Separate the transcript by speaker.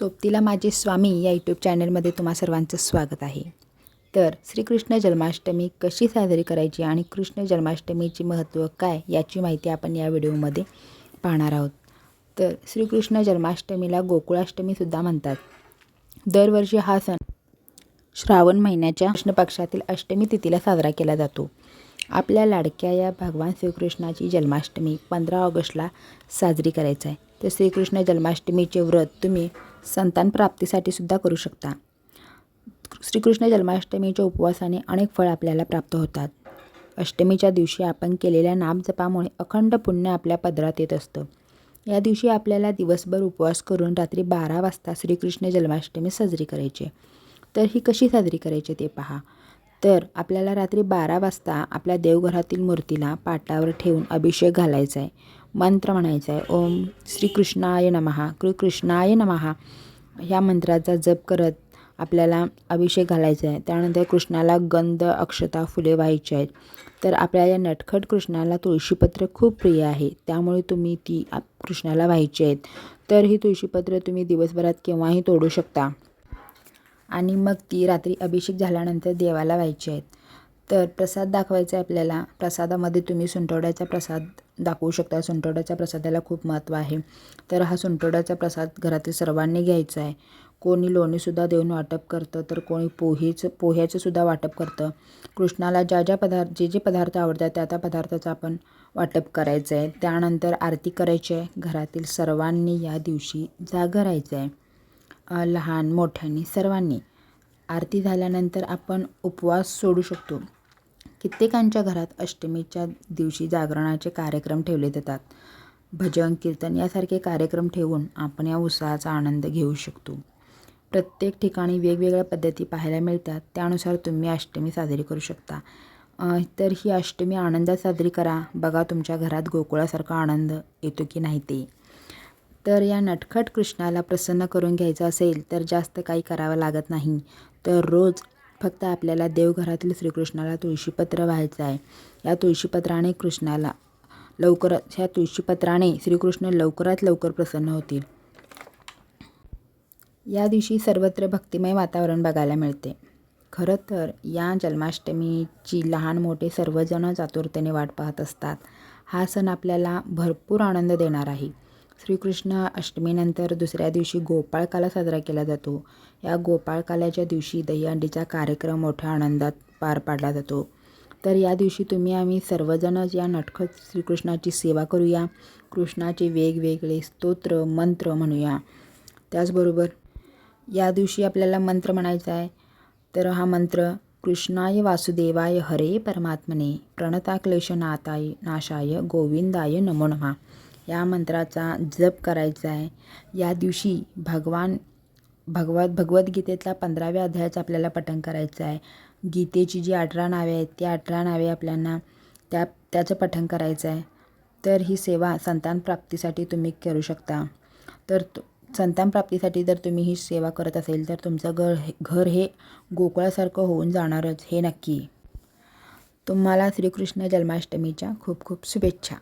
Speaker 1: सोबतीला माझे स्वामी या यूट्यूब चॅनलमध्ये तुम्हा सर्वांचं स्वागत आहे. तर श्रीकृष्ण जन्माष्टमी कशी साजरी करायची आणि कृष्ण जन्माष्टमीचे महत्त्व काय याची माहिती आपण या व्हिडिओमध्ये पाहणार आहोत. तर श्रीकृष्ण जन्माष्टमीला गोकुळाष्टमीसुद्धा म्हणतात. दरवर्षी हा सण श्रावण महिन्याच्या कृष्ण पक्षातील अष्टमी तिथीला साजरा केला जातो. आपल्या लाडक्या या भगवान श्रीकृष्णाची जन्माष्टमी पंधरा ऑगस्टला साजरी करायचं आहे. तर श्रीकृष्ण जन्माष्टमीचे व्रत तुम्ही संतान प्राप्तीसाठी सुद्धा करू शकता. श्रीकृष्ण जन्माष्टमीच्या उपवासाने अनेक फळ आपल्याला प्राप्त होतात. अष्टमीच्या दिवशी आपण केलेल्या नामजपामुळे अखंड पुण्य आपल्या पदरात येत असतं. या दिवशी आपल्याला दिवसभर उपवास करून रात्री बारा वाजता श्रीकृष्ण जन्माष्टमी साजरी करायची. तर ही कशी साजरी करायची ते पहा. तर आपल्याला रात्री बारा वाजता आपल्या देवघरातील मूर्तीला पाटावर ठेवून अभिषेक घालायचा आहे. मंत्र म्हणायचा आहे. ओम श्रीकृष्णाय नमहा कृष्णाय नमहा ह्या मंत्राचा जप करत आपल्याला अभिषेक घालायचा आहे. त्यानंतर कृष्णाला गंध अक्षता फुले व्हायची आहेत. तर आपल्या या नटखट कृष्णाला तुळशीपत्र खूप प्रिय आहे. त्यामुळे तुम्ही ती आप कृष्णाला व्हायची आहेत. तर ही तुळशीपत्र तुम्ही दिवसभरात केव्हाही तोडू शकता. आणि मग ती रात्री अभिषेक झाल्यानंतर देवाला व्हायची आहेत. तर प्रसाद दाखवायचा आहे आपल्याला. प्रसादामध्ये तुम्ही सुंठवड्याचा प्रसाद दाखवू शकता. सुंटोड्याच्या प्रसादाला खूप महत्त्व आहे. तर हा सुंटोड्याचा प्रसाद घरातील सर्वांनी घ्यायचा आहे. कोणी लोणीसुद्धा देऊन वाटप करतं तर कोणी पोहेचं पोह्याचंसुद्धा वाटप करतं. कृष्णाला ज्या ज्या पदार्थ जे जे पदार्थ आवडतात त्या त्या पदार्थाचं आपण वाटप करायचं आहे. त्यानंतर आरती करायची आहे. घरातील सर्वांनी या दिवशी जागं राहायचं आहे. लहान मोठ्यांनी सर्वांनी. आरती झाल्यानंतर आपण उपवास सोडू शकतो. कित्येकांच्या घरात अष्टमीच्या दिवशी जागरणाचे कार्यक्रम ठेवले जातात. भजन कीर्तन यासारखे कार्यक्रम ठेवून आपण या उत्साहाचा आनंद घेऊ शकतो. प्रत्येक ठिकाणी वेगवेगळ्या पद्धती पाहायला मिळतात. त्यानुसार तुम्ही अष्टमी साजरी करू शकता. तर ही अष्टमी आनंदात साजरी करा. बघा तुमच्या घरात गोकुळासारखा आनंद येतो की नाही ते. तर या नटखट कृष्णाला प्रसन्न करून घ्यायचं असेल तर जास्त काही करावं लागत नाही. तर रोज फक्त आपल्याला देवघरातील श्रीकृष्णाला तुळशीपत्र व्हायचं आहे. या तुळशीपत्राने कृष्णाला लवकर ह्या तुळशीपत्राने श्रीकृष्ण लवकरात लवकर प्रसन्न होतील. या दिवशी सर्वत्र भक्तिमय वातावरण बघायला मिळते. खरं तर या जन्माष्टमीची लहान मोठे सर्वजण चातुर्तेने वाट पाहत असतात. हा सण आपल्याला भरपूर आनंद देणार आहे. श्रीकृष्ण अष्टमीनंतर दुसऱ्या दिवशी गोपाळकाला साजरा केला जातो. या गोपाळकाल्याच्या दिवशी दहीहंडीचा कार्यक्रम मोठ्या आनंदात पार पाडला जातो. तर या दिवशी तुम्ही आम्ही सर्वजणच या नटखट श्रीकृष्णाची सेवा करूया. कृष्णाचे वेगवेगळे स्तोत्र मंत्र म्हणूया. त्याचबरोबर या दिवशी आपल्याला मंत्र म्हणायचा आहे. तर हा मंत्र कृष्णाय वासुदेवाय हरे परमात्मने प्रणताक्लेशनाथाय नाशाय गोविंदाय नमो नमः. या मंत्राचा जप करायचा आहे. या दिवशी भगवान भगवत भगवद्गीतेतला पंधराव्या अध्यायाचं आपल्याला पठण करायचं आहे. गीतेची जी अठरा नावे आहेत ती अठरा नावे आपल्यांना त्या त्याचं पठण करायचं आहे. तर ही सेवा संतान प्राप्तीसाठी तुम्ही करू शकता. तर संतान प्राप्तीसाठी जर तुम्ही ही सेवा करत असेल तर तुमचं घर घर हे गोकुळासारखं होऊन जाणारच हे नक्की. तुम्हाला श्रीकृष्ण जन्माष्टमीच्या खूप खूप शुभेच्छा.